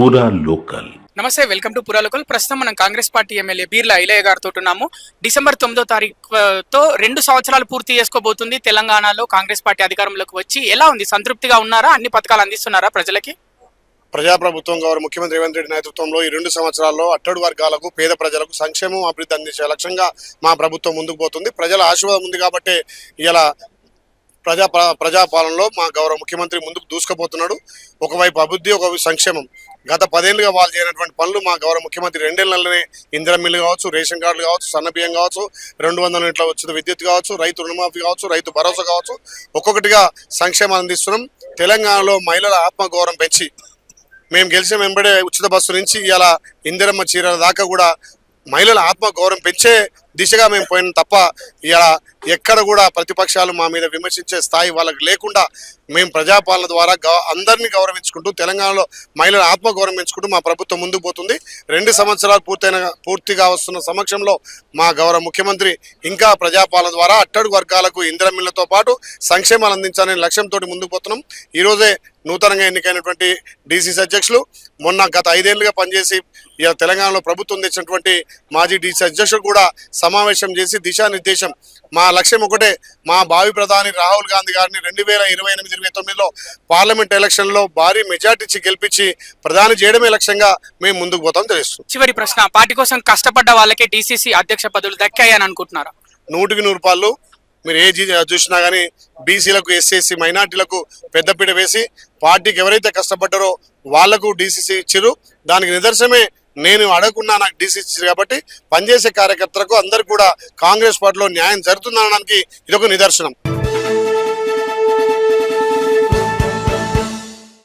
పూరా లోకల్ నమస్తే welcome to పురాలోకల్ ప్రస్తుతం మనం కాంగ్రెస్ పార్టీ ఎమ్మెల్యే బీర్లా ఇలయ్య గారితో ఉన్నాము. డిసెంబర్ తొమ్మిదో తారీఖుతో రెండు సంవత్సరాలు పూర్తి చేసుకోబోతుంది తెలంగాణలో. కాంగ్రెస్ పార్టీ అధికారంలోకి వచ్చి ఎలా ఉంది? సంతృప్తిగా ఉన్నారా? అన్ని పథకాలు అందిస్తున్నారా ప్రజలకి? ప్రజాప్రభుత్వం గౌరవ ముఖ్యమంత్రి రేవంత్ రెడ్డి నేతృత్వంలో ఈ రెండు సంవత్సరాల్లో అట్టడు వర్గాలకు పేద ప్రజలకు సంక్షేమం అభివృద్ధి అందించే లక్ష్యంగా మా ప్రభుత్వం ముందుకు పోతుంది. ప్రజల ఆశీర్వాదం ఉంది కాబట్టి ఇలా ప్రజా ప్ర- ప్రజాపాలనలో మా గౌరవ ముఖ్యమంత్రి ముందుకు దూసుకుపోతున్నాడు. ఒకవైపు అభివృద్ధి ఒకవైపు సంక్షేమం. గత పదేళ్ళుగా వాళ్ళు చేయనటువంటి పనులు మా గౌరవ ముఖ్యమంత్రి రెండేళ్ళనే ఇందిరా మిల్లు కావచ్చు రేషన్ కార్డులు కావచ్చు సన్న బియ్యం కావచ్చు రెండు వందల ఇంట్లో వచ్చిన విద్యుత్ కావచ్చు రైతు రుణమాఫీ కావచ్చు రైతు భరోసా కావచ్చు ఒక్కొక్కటిగా సంక్షేమం అందిస్తున్నాం. తెలంగాణలో మహిళల ఆత్మగౌరవం పెంచి మేము గెలిచిన వెంబడే ఉచిత బస్సు నుంచి ఇలా ఇందిరమ్మ చీరల దాకా కూడా మహిళల ఆత్మగౌరవం పెంచే దిశగా మేము పోయిన తప్ప ఇలా ఎక్కడ కూడా ప్రతిపక్షాలు మా మీద విమర్శించే స్థాయి వాళ్ళకి లేకుండా మేము ప్రజాపాలన ద్వారా గౌ- అందరినీ గౌరవించుకుంటూ తెలంగాణలో మహిళల ఆత్మ గౌరవించుకుంటూ మా ప్రభుత్వం ముందుకు పోతుంది. రెండు సంవత్సరాలు పూర్తయిన పూర్తిగా వస్తున్న సమక్షంలో మా గౌరవ ముఖ్యమంత్రి ఇంకా ప్రజాపాలన ద్వారా అట్టడుగు వర్గాలకు ఇంద్రమిళ్ళతో పాటు సంక్షేమాలు అందించాలనే లక్ష్యంతో ముందుకు పోతున్నాం. ఈరోజే నూతనంగా ఎన్నికైనటువంటి డీసీసీ అధ్యక్షులు మొన్న గత ఐదేళ్ళుగా పనిచేసి ఇలా తెలంగాణలో ప్రభుత్వం తెచ్చినటువంటి మాజీ డీసీ అధ్యక్షుడు కూడా సమావేశం చేసి దిశానిర్దేశం. మా లక్ష్యం ఒకటే మా భావి ప్రధాని రాహుల్ గాంధీ గారిని రెండు వేల ఇరవై ఎనిమిది ఇరవై తొమ్మిదిలో పార్లమెంట్ ఎలక్షన్లో భారీ మెజార్టీ ఇచ్చి గెలిపించి ప్రధాని చేయడమే లక్ష్యంగా మేము ముందుకు పోతాం తెలుస్తుంది. చివరి ప్రశ్న పార్టీ కోసం కష్టపడ్డ వాళ్ళకే డీసీసీ అధ్యక్ష పదవులు దక్కాయని అనుకుంటున్నారా? నూటికి నూరు రూపాయలు మీరు ఏ చూసినా కానీ బీసీలకు ఎస్సీఎస్సీ మైనార్టీలకు పెద్దపీట వేసి పార్టీకి ఎవరైతే కష్టపడ్డారో వాళ్ళకు డీసీసీ ఇచ్చారు దానికి నిదర్శనమే నేను అడగకుండా నాకు డీసీ ఇచ్చారు కాబట్టి పనిచేసే కార్యకర్తలకు అందరు కూడా కాంగ్రెస్ పార్టీలో న్యాయం జరుగుతుందనడానికి ఇదొక నిదర్శనం.